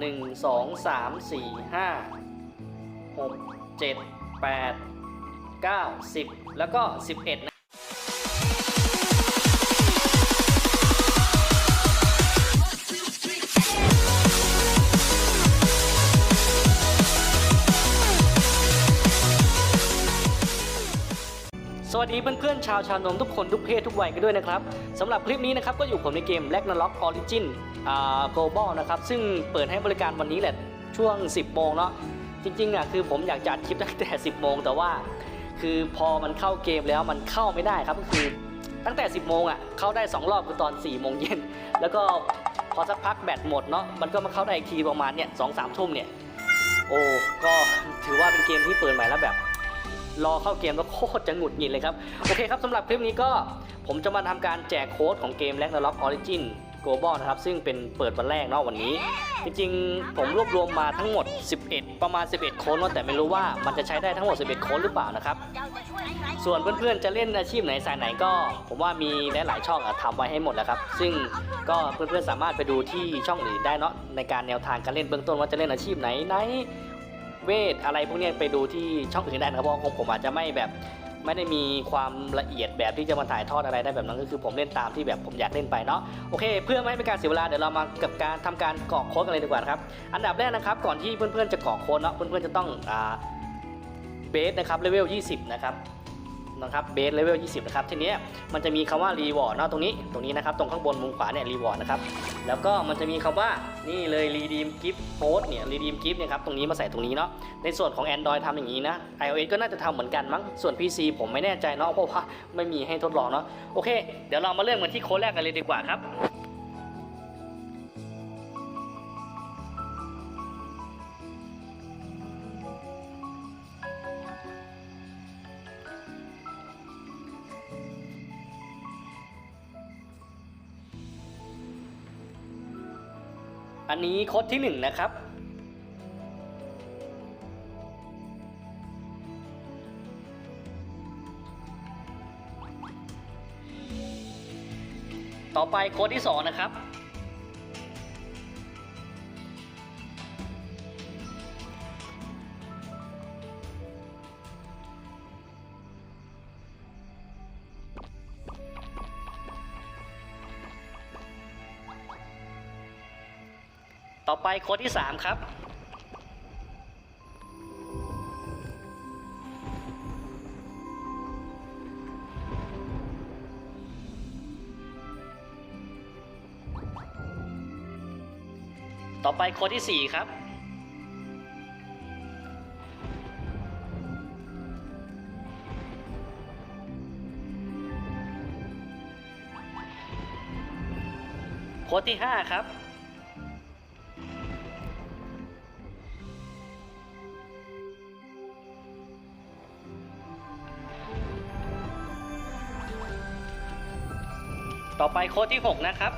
หนึ่งสองสามสี่ห้าหกเจ็ดแปดเก้าสิบแล้วก็สิบเอ็ด ดีเพื่อนๆชาวชาวนมทุกคนทุกเพศทุกวัยกันด้วยนะครับสำหรับคลิปนี้นะครับก็อยู่ผมในเกม r a g n a r o k Origin อ่า Global นะครับซึ่งเปิดให้บริการวันนี้แหละช่วง 10โมงเนาะจริงๆอะคือผมอยากจัดคลิปตั้งแต่ 10โมงแต่ว่า คือพอมันเข้าเกมแล้วมันเข้าไม่ได้ครับก็คือตั้งแต่ 10โมงอะเข้าได้ 2 รอบคือตอน4โมงเย็นแล้วก็พอสักพักแบตหมดเนาะมันก็มาเข้าได้อีกทีประมาณเนี่ยสองสามทุ่มเนี่ยโอ้ก็ถือว่าเป็นเกมที่เปิดใหม่แล้วแบบ รอเข้าเกมแล้วโคตรจะหงุดหงิดเลยครับ โอเคครับสำหรับคลิปนี้ก็ผมจะมาทำการแจกโค้ดของเกม r a g n a r o k Origin Global นะครับ ซึ่งเป็นเปิดวันแรกเนาะวันนี้ จริงๆ ผมรวบรวมมาทั้งหมด 11 ประมาณ 11 โค้ดแต่ไม่รู้ว่ามันจะใช้ได้ทั้งหมด 11 โค้ดหรือเปล่านะครับ ส่วนเพื่อนๆ จะเล่นอาชีพไหนสายไหนก็ ผมว่ามีหลายๆช่องอะทำไว้ให้หมดแล้วครับ ซึ่งก็เพื่อนๆ สามารถไปดูที่ช่องอื่นได้เนาะในการแนวทางการเล่นเบื้องต้นว่าจะเล่นอาชีพไหนไหน เวทอะไรพวกนี้ไปดูที่ช่องอื่นได้นะครับเพราะของผมอาจจะไม่แบบไม่ได้มีความละเอียดแบบที่จะมาถ่ายทอดอะไรได้แบบนั้นก็คือผมเล่นตามที่แบบผมอยากเล่นไปเนาะโอเค เพื่อไม่ให้เป็นการเสียเวลาเดี๋ยวเรามากับการทำการกรอกโค้ดกันเลยดีกว่าครับอันดับแรกนะครับก่อนที่เพื่อนๆจะกรอกโค้ดเนาะเพื่อนๆจะต้องอ่าเบสนะครับเลเวล 20 นะครับ นะครับเบสเลเวล20 นะครับ ทีนี้มันจะมีคำว่ารีวอร์ดเนาะตรงนี้ ตรงนี้นะครับ ตรงข้างบนมุมขวาเนี่ยรีวอร์ดนะครับ แล้วก็มันจะมีคำว่านี่เลยรีดีมกิฟต์โพสเนี่ยรีดีมกิฟต์เนี่ยครับ ตรงนี้มาใส่ตรงนี้เนาะ ในส่วนของ Android ทำอย่างนี้นะ iOS ก็น่าจะทำเหมือนกันมั้ง ส่วน PC ผมไม่แน่ใจเนาะ เพราะว่าไม่มีให้ทดลองเนาะ โอเค เดี๋ยวเรามาเริ่มกันที่โค้ดแรกกันเลยดีกว่าครับ อันนี้โค้ดที่หนึ่งนะครับ ต่อไปโค้ดที่สองนะครับ ต่อไปโค้ดที่สามครับ ต่อไปโค้ดที่4ครับโค้ดที่5ครับ ต่อไปโค้ดที่ 6 นะครับ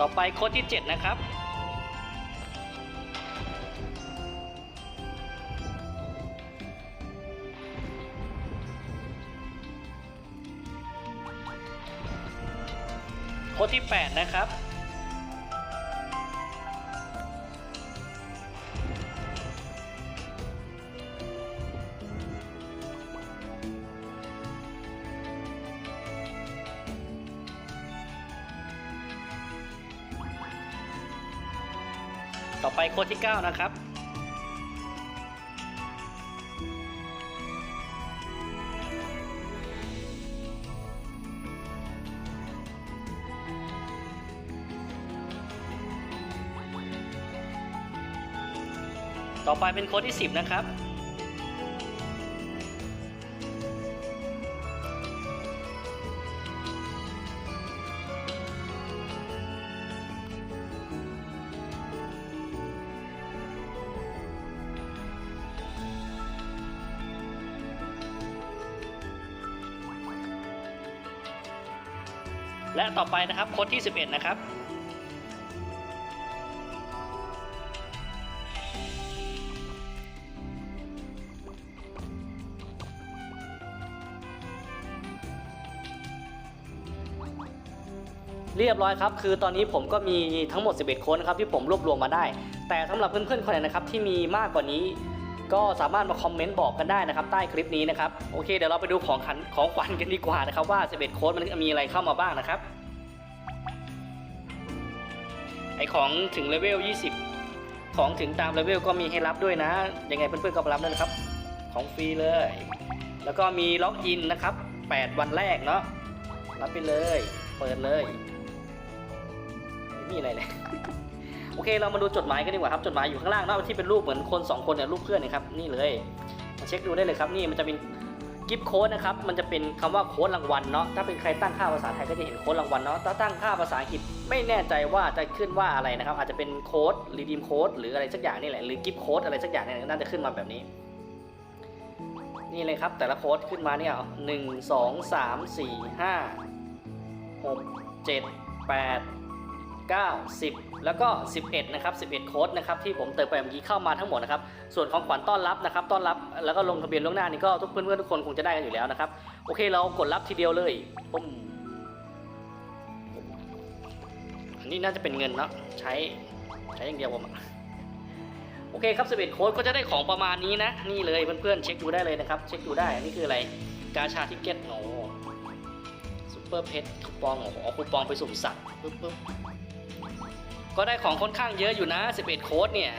ต่อไปโค้ดที่ 7 นะครับโค้ดที่ 8 นะครับ ต่อไปโค้ดที่ 9 นะครับ ต่อไปเป็นโค้ดที่ 10 นะครับ และต่อไปนะครับโค้ดที่ 11 นะครับ เรียบร้อยครับ คือตอนนี้ผมก็มีทั้งหมด 11ค้นครับที่ผมรวบรวมมาได้ แต่สำหรับเพื่อนๆคนไหนนะครับที่มีมากกว่านี้ ก็สามารถมาคอมเมนต์บอกกันได้นะครับใต้คลิปนี้นะครับโอเคเดี๋ยวเราไปดูของขันของขวัญกันดีกว่านะครับว่า 11 โค้ดมันมีอะไรเข้ามาบ้างนะครับไอของถึงเลเวล 20 ของถึงตามเลเวลก็มีให้รับด้วยนะ ยังไงเพื่อนๆก็รับได้นะครับ ของฟรีเลย แล้วก็มีล็อกอินนะครับ 8 วันแรกเนาะรับไปเลย เปิดเลยไม่มีอะไรเลย โอเคเรามาดูจดหมายกันดีกว่าครับจดหมายอยู่ข้างล่างเนาะที่เป็นรูปเหมือนคน2คนเนี่ยรูปเพื่อนนะครับนี่เลยมาเช็คดูได้เลยครับนี่มันจะเป็นกิฟต์โค้ดนะครับมันจะเป็นคำว่าโค้ดรางวัลเนาะถ้าเป็นใครตั้งค่าภาษาไทยก็จะเห็นโค้ดรางวัลเนาะถ้าตั้งค่าภาษาอังกฤษไม่แน่ใจว่าจะขึ้นว่าอะไรนะครับอาจจะเป็นโค้ดรีดีมโค้ดหรืออะไรสักอย่างนี่แหละหรือกิฟต์โค้ดอะไรสักอย่างนี่น่าจะขึ้นมาแบบนี้ นี่เลยครับแต่ละโค้ดขึ้นมาเนี่ยหนึ่งสองสามสี่ห้าหกเจ็ดแปด เก้าสิบแล้วก็ 11 นะครับ 11 โค้ดนะครับที่ผมเติมไปเมื่อกี้เข้ามาทั้งหมดนะครับ ส่วนของขวัญต้อนรับนะครับต้อนรับแล้วก็ลงทะเบียนล่วงหน้านี่ก็ทุกเพื่อนๆทุกคนคงจะได้กันอยู่แล้วนะครับ โอเคเรากดรับทีเดียวเลยปุ้มนนี้น่าจะเป็นเงินเนาะใช้ใช้อย่างเดียวผมโอเคครับ11โค้ดก็จะได้ของประมาณนี้นะ นี่เลยเพื่อนๆเช็คดูได้เลยนะครับ เช็คดูได้อันนี้คืออะไรกาชาทิเก็ตโอ้ซูเปอร์เพชรคูปองโอ้โหเอาคูปองไปสุ่มสัตว์ปึ๊บปึ๊บ ก็ได้ของค่อนข้างเยอะอยู่นะ 11 โค้ดเนี่ย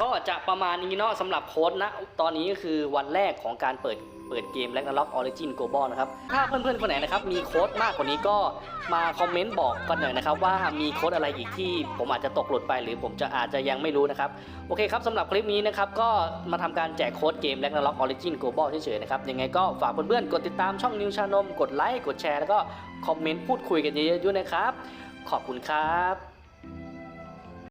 ก็จะประมาณนี้เนาะสำหรับโค้ดนะ ตอนนี้ก็คือวันแรกของการเปิดเปิดเกม r a g n a r o k Origin Global นะครับ ถ้าเพื่อนๆ คนไหนนะครับ มีโค้ดมากกว่านี้ก็มาคอมเมนต์บอกกันหน่อยนะครับ ว่ามีโค้ดอะไรอีกที่ผมอาจจะตกหล่นไปหรือผมจะอาจจะยังไม่รู้นะครับ โอเคครับสำหรับคลิปนี้นะครับ ก็มาทำการแจกโค้ดเกม r a g n a r o k Origin Global เฉยๆนะครับ ยังไงก็ฝากเพื่อนๆ กดติดตามช่องนิวชานม กดไลค์ กดแชร์ แล้วก็คอมเมนต์พูดคุยกันเยอะๆด้วยนะครับ ขอบคุณครับ